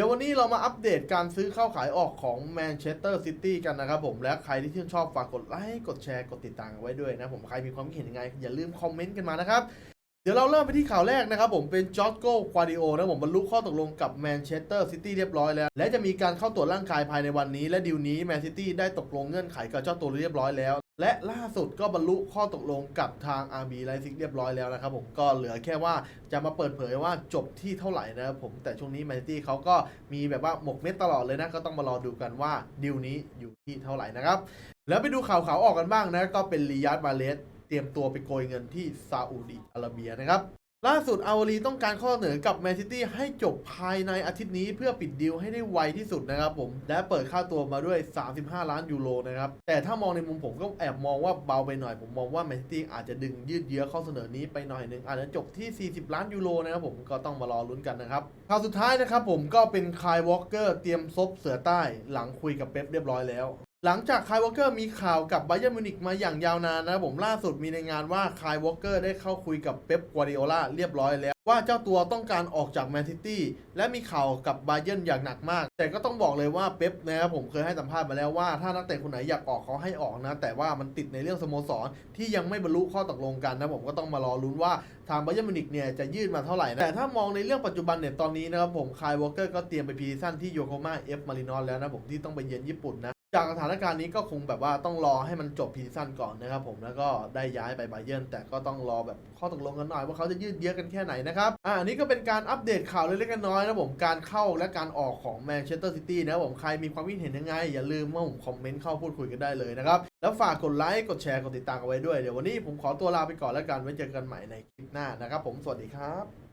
ดี๋ยววันนี้เรามาอัปเดตการซื้อเข้าขายออกของแมนเชสเตอร์ซิตี้กันนะครับผมและใครที่ชื่นชอบฝากกดไลค์กดแชร์กดติดตามไว้ด้วยนะผมใครมีความคิดเห็นยังไง อย่าลืมคอมเมนต์กันมานะครับ เดี๋ยวเราเริ่มไปที่ข่าวแรกนะครับผมเป็นจอร์จโกควาดิโอนะผมบรรลุข้อตกลงกับแมนเชสเตอร์ซิตี้เรียบร้อยแล้ว และจะมีการเข้าตรวจร่างกายภายในวันนี้ และดีลนี้แมนซิตี้ได้ตกลงเงื่อนไขกับเจ้าตัวเรียบร้อยแล้ว และล่าสุดก็บรรลุข้อตกลงกับทาง RB ไลซิกเรียบร้อยแล้วนะครับผมก็เหลือแค่ว่าจะมาเปิดเผยว่าจบที่เท่าไหร่นะครับผมแต่ช่วงนี้แมนซิตี้เขาก็มีแบบว่าหมกเม็ดตลอดเลยนะ ก็ต้องมารอดูกันว่าดีลนี้อยู่ที่เท่าไหร่นะครับ แล้วไปดูข่าวๆออกกันบ้างนะ ก็เป็นริยาดมาเลสเตรียมตัวไปโกยเงินที่ซาอุดีอาระเบียนะครับ ล่าสุดอาวารีต้องการข้อเสนอกับแมนซิตี้ให้จบภายในอาทิตย์นี้เพื่อปิดดีลให้ได้ไวที่สุดนะครับผม และเปิดค่าตัวมาด้วย 35 ล้านยูโรนะครับ แต่ถ้ามองในมุมผมก็แอบมองว่าเบาไปหน่อย ผมมองว่าแมนซิตี้อาจจะดึงยืดเยื้อข้อเสนอนี้ไปหน่อยหนึ่งอาจจะจบที่ 40 ล้านยูโรนะครับผมก็ต้องมารอลุ้นกันนะครับข่าวสุดท้ายนะครับผมก็เป็นคายวอล์กเกอร์เตรียมซบเสือใต้หลังคุยกับเป๊ปเรียบร้อยแล้ว หลังจากคายวอลเกอร์มีข่าวกับไบเ e อร์มิวนิกมาอย่างยาวนานนะผมล่าสุดมีในงานว่าคายวอลเกอร์ได้เข้าคุยกับเป๊ปกัวดิโอลาเรียบร้อยแล้ว ว่าเจ้าตัวต้องการออกจากแมนซิตี้และมีข่าวกับไบเ e อร์อย่างหนักมาก แต่ก็ต้องบอกเลยว่าเป๊ปนะครับผมเคยให้สัมภาษณ์มาแล้วว่าถ้านักเตะคนไหนอยากออกเขาให้ออกนะ แต่ว่ามันติดในเรื่องสโมสรที่ยังไม่บรรลุข้อตกลงกันนะผมก็ต้องมารอลุ้นว่าทางไบเ e อร์มิวนิกเนี่ยจะยื่นมาเท่าไหร่นะแต่ถ้ามองในเรื่องปัจจุบันเนี่ยตอนนี้นะครับผมคายวอลเกอร์ก็เตรียมไปพีซั่นที่โยโกมาเอฟมารินอสแล้วนะผมที่ต้องไปเยือนญี่ปุ่นนะ จากสถานการณ์นี้ก็คงแบบว่าต้องรอให้มันจบพีซีซั่นก่อนนะครับผมแล้วก็ได้ย้ายไปไบเยิร์นแต่ก็ต้องรอแบบข้อตกลงกันหน่อยว่าเขาจะยืดเยื้อกันแค่ไหนนะครับอ่าอันนี้ก็เป็นการอัปเดตข่าวเล็กๆน้อยๆนะผมการเข้าและการออกของแมนเชสเตอร์ซิตี้นะครับผมใครมีความคิดเห็นยังไง อย่าลืมว่าผมคอมเมนต์เข้าพูดคุยกันได้เลยนะครับ แล้วฝากกดไลค์กดแชร์กดติดตามกันไว้ด้วยเดี๋ยววันนี้ผมขอตัวลาไปก่อนแล้วกันไว้เจอกันใหม่ในคลิปหน้านะครับผมสวัสดีครับ